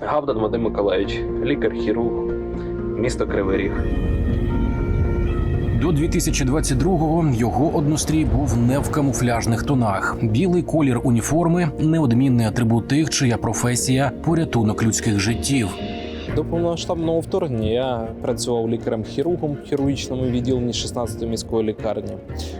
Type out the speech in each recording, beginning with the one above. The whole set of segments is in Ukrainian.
Гавдан Вадим Миколаївич, лікар-хірург, місто Кривий Ріг. До 2022-го його однострій був не в камуфляжних тонах. Білий колір уніформи неодмінний атрибут тих, чия професія порятунок людських життів. До повномасштабного вторгнення я працював лікарем-хірургом в хірургічному відділенні 16-ї міської лікарні.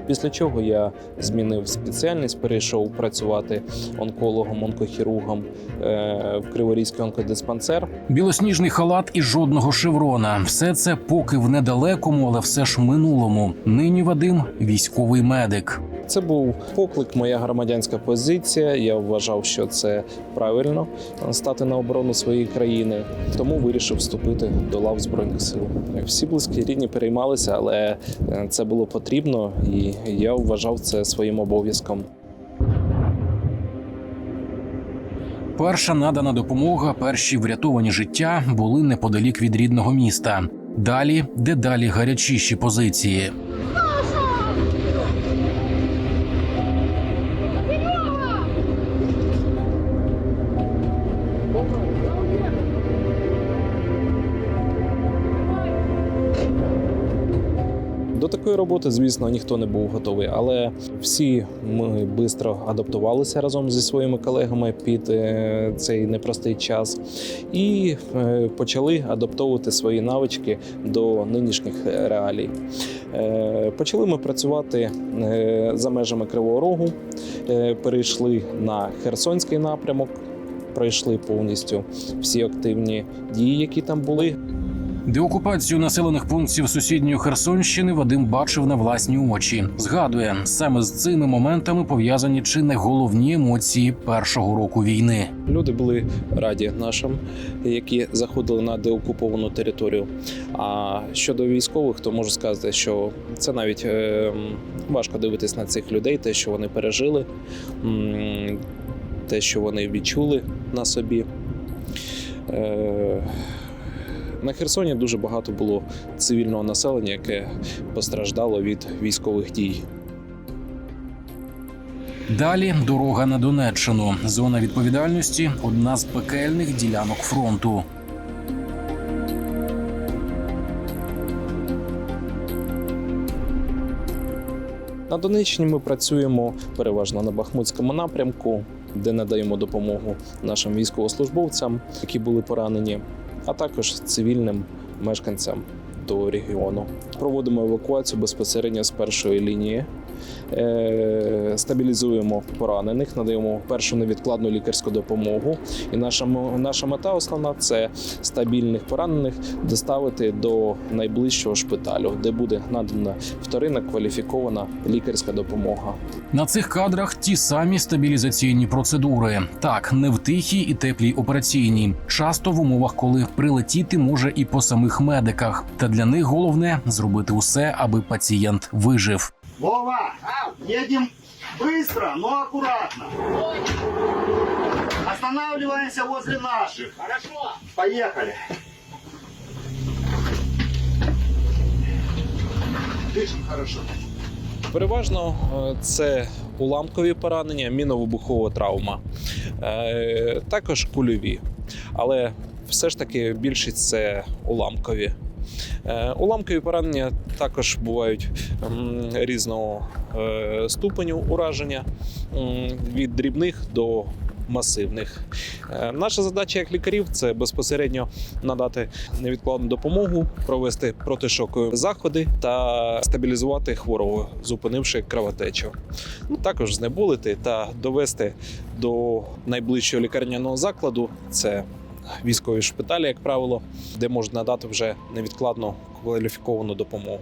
Після чого я змінив спеціальність, перейшов працювати онкологом, онкохірургом е, в Криворізький онкодиспансер. Білосніжний халат і жодного шеврона. Все це поки в недалекому, але все ж минулому. Нині Вадим військовий медик. Це був поклик, моя громадянська позиція. Я вважав, що це правильно стати на оборону своєї країни. Тому вирішив вступити до лав збройних сил. Всі близькі рідні переймалися, але е, це було потрібно, і я вважав це своїм обов'язком. Перша надана допомога, перші врятовані життя були неподалік від рідного міста. Далі дедалі гарячіші позиції. Такої роботи, звісно, ніхто не був готовий, але всі ми швидко адаптувалися разом зі своїми колегами під е, цей непростий час і е, почали адаптовувати свої навички до нинішніх реалій. Е, Почали ми працювати за межами Кривого Рогу, перейшли на Херсонський напрямок. Пройшли повністю всі активні дії, які там були. Деокупацію населених пунктів сусідньої Херсонщини Вадим бачив на власні очі. Згадує, саме з цими моментами пов'язані чи не головні емоції першого року війни. Люди були раді нашим, які заходили на деокуповану територію. А щодо військових, то можу сказати, що це навіть е, важко дивитись на цих людей, те, що вони пережили, те, що вони відчули на собі. На Херсоні дуже багато було цивільного населення, яке постраждало від військових дій. Далі дорога на Донеччину. Зона відповідальності одна з пекельних ділянок фронту. На Донеччині ми працюємо переважно на Бахмутському напрямку, де надаємо допомогу нашим військовослужбовцям, які були поранені, а також цивільним мешканцям того регіону. Проводимо евакуацію безпосередньо з першої лінії. Е, Стабілізуємо поранених, надаємо першу невідкладну лікарську допомогу. І наша, наша мета основна це стабільних поранених доставити до найближчого шпиталю, де буде надана вторинна кваліфікована лікарська допомога. На цих кадрах ті самі стабілізаційні процедури. Так, не в тихій і теплій операційній, часто в умовах, коли прилетіти може і по самих медиках. Та для них головне зробити усе, аби пацієнт вижив. Вова, едем быстро, но аккуратно. Останавливаемся возле наших. Хорошо. Поехали. Дышим хорошо. Переважно е, це уламкові поранення, міновибухова травма, Е, також кульові. Але все ж таки більшість це уламкові. Е, Уламкові поранення також бувають різного е, ступеню ураження від дрібних до масивних. Е, Наша задача як лікарів це безпосередньо надати невідкладну допомогу, провести протишокові заходи та стабілізувати хворого, зупинивши кровотечу. Ну також знеболити та довести до найближчого лікарняного закладу. Це військові шпиталі, як правило, де можна надати вже невідкладну кваліфіковану допомогу.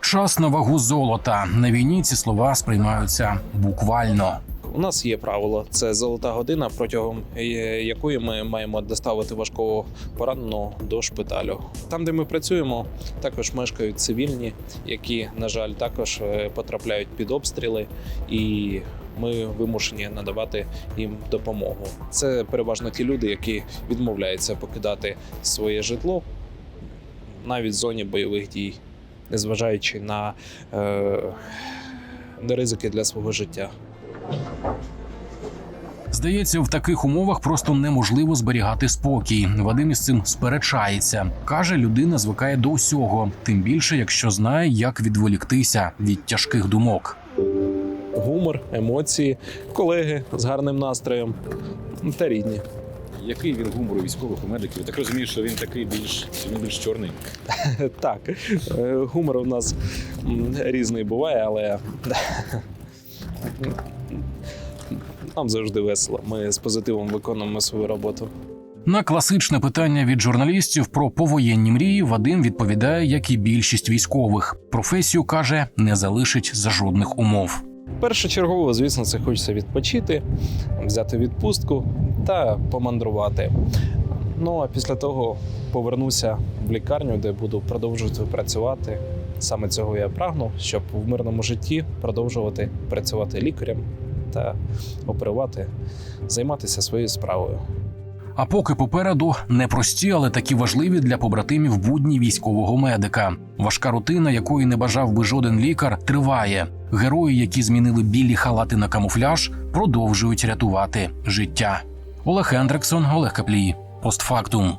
Час на вагу золота. На війні ці слова сприймаються буквально. У нас є правило, це золота година, протягом е, якої ми маємо доставити важкого пораненого до шпиталю. Там, де ми працюємо, також мешкають цивільні, які, на жаль, також е, потрапляють під обстріли, і ми вимушені надавати їм допомогу. Це переважно ті люди, які відмовляються покидати своє житло навіть в зоні бойових дій, незважаючи на, е, на ризики для свого життя. Здається, в таких умовах просто неможливо зберігати спокій. Вадим із цим сперечається. каже, людина звикає до усього, тим більше, якщо знає, як відволіктися від тяжких думок. Гумор, емоції, колеги з гарним настроєм та рідні. Який він гумор у військових у медиків? Так розумію, що він такий більш він більш чорний. Так, е, гумор у нас різний буває, але нам завжди весело. Ми з позитивом виконуємо свою роботу. На класичне питання від журналістів про повоєнні мрії Вадим відповідає, як і більшість військових. Професію каже, не залишить за жодних умов. Першочергово, звісно, це хочеться відпочити, взяти відпустку та помандрувати. Ну а після того повернуся в лікарню, де буду продовжувати працювати. Саме цього я прагну, щоб в мирному житті продовжувати працювати лікарем та оперувати, займатися своєю справою. А поки попереду непрості, але такі важливі для побратимів будні військового медика. Важка рутина, якої не бажав би жоден лікар, триває. Герої, які змінили білі халати на камуфляж, продовжують рятувати життя. Олег Ендрексон, Олег Каплій. Постфактум.